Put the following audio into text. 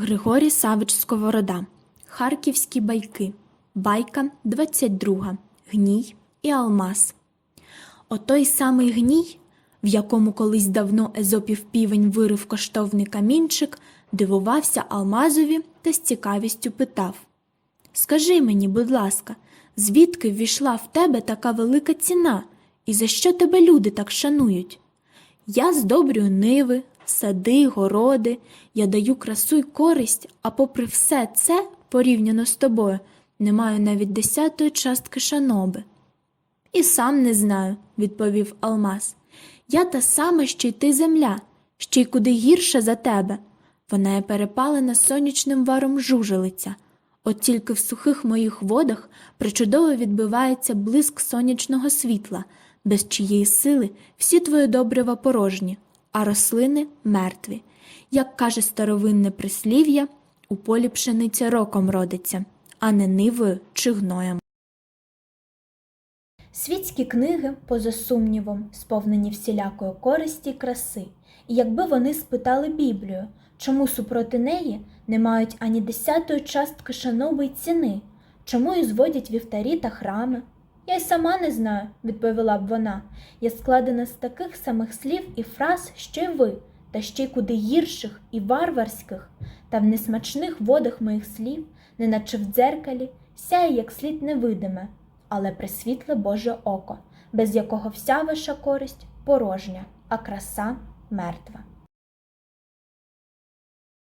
Григорій Савич Сковорода. Харківські байки. Байка 22. Гній і Алмаз. Отой самий гній, в якому колись давно Езопів півень вирив коштовний камінчик, дивувався Алмазові та з цікавістю питав Скажи мені, будь ласка, звідки ввійшла в тебе така велика ціна, і за що тебе люди так шанують? Я здобрюю ниви, сади, городи, я даю красу й користь, а попри все це, порівняно з тобою, не маю навіть десятої частки шаноби. І сам не знаю, відповів Алмаз. Я та сама, що й ти земля, ще й куди гірша за тебе. Вона є перепалена сонячним варом жужелиця. От тільки в сухих моїх водах причудово відбивається блиск сонячного світла, без чиєї сили всі твої добрива порожні, а рослини мертві. Як каже старовинне прислів'я, у полі пшениця роком родиться, а не нивою чи гноєм. Світські книги, поза сумнівом, сповнені всілякої користі й краси, і якби вони спитали Біблію, чому супроти неї не мають ані десятої частки шаноби й ціни, чому і зводять вівтарі та храми? Я й сама не знаю, відповіла б вона. Я складена з таких самих слів і фраз, що й ви, та ще й куди гірших і варварських, та в несмачних водах моїх слів, неначе в дзеркалі, сяє як слід невидиме, але присвітле Боже око, без якого вся ваша користь порожня, а краса мертва.